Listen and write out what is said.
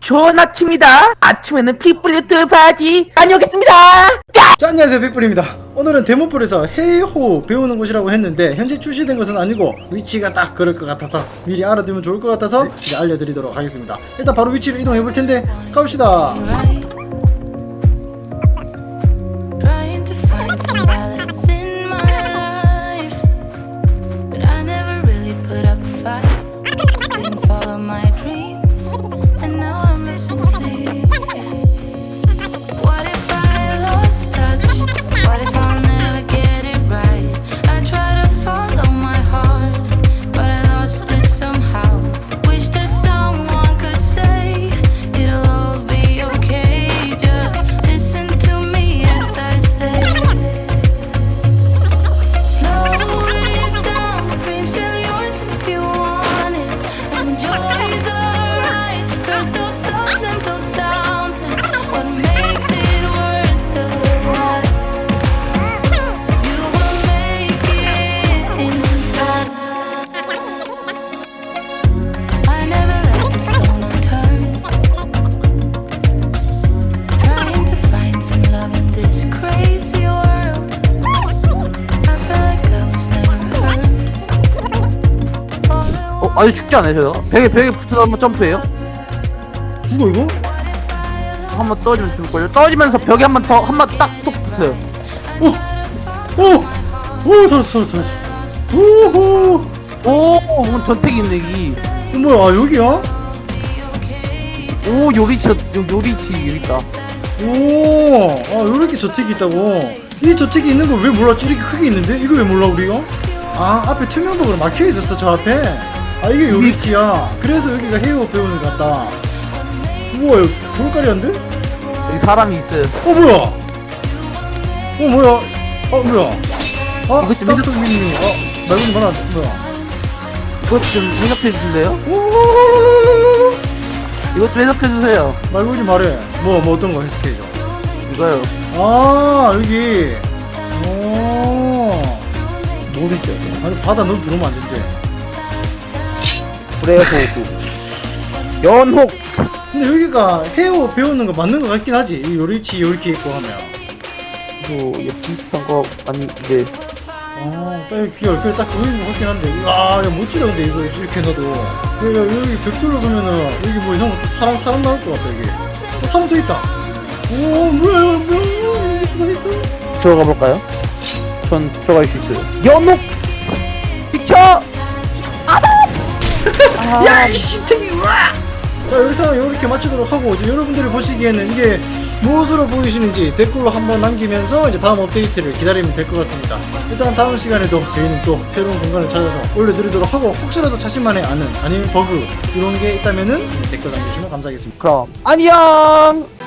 좋은 아침이다. 아침에는 핏불리트 바지. 다녀오겠습니다. 자 안녕하세요. 빅불입니다. 오늘은 데모풀에서 해호 배우는 곳이라고 했는데 현재 출시된 것은 아니고 위치가 딱 그럴 것 같아서 미리 알아두면 좋을 것 같아서 이제 알려드리도록 하겠습니다. 일단 바로 위치로 이동해 볼 텐데 가봅시다 어, 아직 죽지 않아요, 저 벽에, 벽에 붙어서 한번 점프해요. 죽어 이거? 한번 떨어지면 죽을걸요? 떨어지면서 벽에 한 번 더, 한 번 딱 톡 붙어요. 오! 오! 오 살았어 살았어 살았어 오호 오, 오늘 전택이 있네, 이. 이거 뭐야 아 여기야? 오, 요리치, 요- 요리치, 여기 있다. 오, 아, 요렇게 저택이 있다고. 이 저택이 있는 걸 왜 몰랐지? 이렇게 크게 있는데? 이거 왜 몰라, 우리가? 아, 앞에 투명벽으로 막혀 있었어, 저 앞에. 아, 이게 요리치야. 그래서 여기가 헤어 배우는 것 같다. 우와, 여기 돌가리한데? 여기 사람이 있어요. 어, 뭐야? 어, 뭐야? 어, 뭐야? 아, 이거 좀 스타트 미니. 어, 말고는 많아. 뭐야? 이것 좀 해석해 주실래요? 오, 이것 좀 해석해 주세요. 말고 좀 말해. 뭐, 뭐 어떤 거 해석해줘. 이거요. 아, 여기. 오. 모르죠. 아니, 바다 너 들어오면 안 된대. 그래요, 보고. 연혹. 근데 여기가 헤어 배우는 거 맞는 거 같긴 하지 이 요리치 이렇게 있고 하면 뭐, 이거 비슷한 거 아닌데. 아딱 이렇게 이렇게 딱 보이는 거 같긴 한데 아 야, 멋지다 근데 이거 이렇게 해놔도 야, 여기 벽 둘러서면은 여기 뭐 이상한 또 사람 사람 나올 것 같다 여기 어, 사람 서 있다 오 뭐야 뭐야 이렇게 다 있어 들어가 볼까요? 전 들어갈 수 있어요. 연옥! 비켜! 야이 씹탱이 와! 자 여기서 이렇게 마치도록 하고 이제 여러분들이 보시기에는 이게 무엇으로 보이시는지 댓글로 한번 남기면서 이제 다음 업데이트를 기다리면 될 것 같습니다. 일단 다음 시간에도 저희는 또 새로운 공간을 찾아서 올려드리도록 하고 혹시라도 자신만의 아는 아니면 버그 이런 게 있다면은 댓글 남겨주시면 감사하겠습니다. 그럼 안녕!